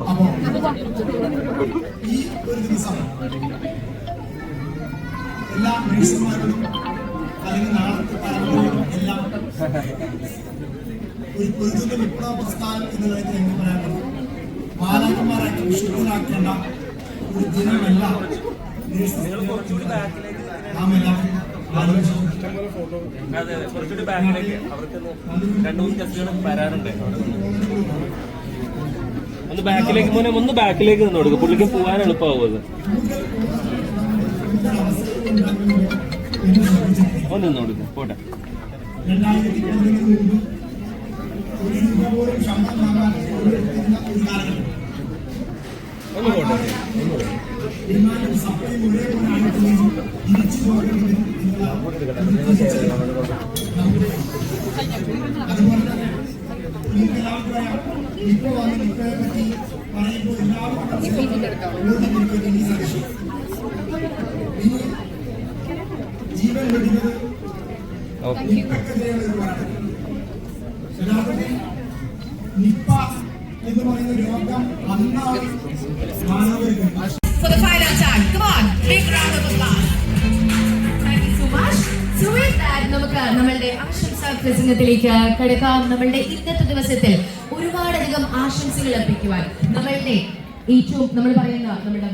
അപ്പോ ഈ ഒരു ദിവസം എല്ലാ നഴ്സുമാരോടും അല്ലെങ്കിൽ നാളത്തെ തലമുറയോടും എല്ലാം ഒരു പൊരുത്തത്തെ വിപ്ലവ പ്രസ്ഥാനം എന്നുള്ളത് ഞങ്ങൾക്ക് പറയാനുള്ളത്. ബാലകന്മാരാക്കി വിശുദ്ധരാക്കേണ്ട ഒരു ദിനമല്ല നാം എല്ലാവരും ആലോചിച്ചു അതെ അതെ കുറച്ചുകൂടി ബാക്കിലേക്ക് അവർക്ക് രണ്ടു മൂന്ന് ഗസ്റ്റുകൾ വരാനുണ്ട് ഒന്ന് ബാക്കിലേക്ക് മോനെ ഒന്ന് ബാക്കിലേക്ക് നിന്ന് കൊടുക്കും. പുള്ളിക്ക് പോകാൻ എളുപ്പമാവും ഒന്ന് കൊടുക്കും പോട്ടെ. ഒന്ന് പോട്ടെ. ഡിമാൻഡും സപ്ലൈയും ഒരേപോലെ ആയിട്ടുണ്ടെങ്കിൽ തിരിച്ചു പോകേണ്ടത് യഥാർത്ഥത്തിൽ നിപ്പ എന്ന് പറയുന്ന രോഗം അന്നാണ് മാനവർക്ക് for the final time. Come on, big round of applause. Thank you so much. So with that, നമുക്ക് നമ്മളുടെ ആശംസ പ്രസംഗത്തിലേക്ക് കടക്കാം നമ്മളുടെ ഇന്നത്തെ ദിവസത്തിൽ ഒരുപാടധികം ആശംസകൾ അർപ്പിക്കുവാൻ നമ്മളുടെ ഏറ്റവും നമ്മൾ പറയുന്ന നമ്മുടെ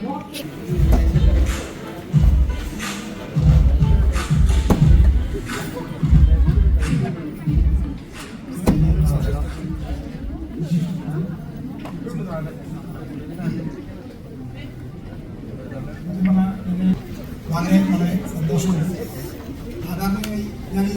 വളരെ വളരെ സന്തോഷമുണ്ട്. സാധാരണയായി ഞാൻ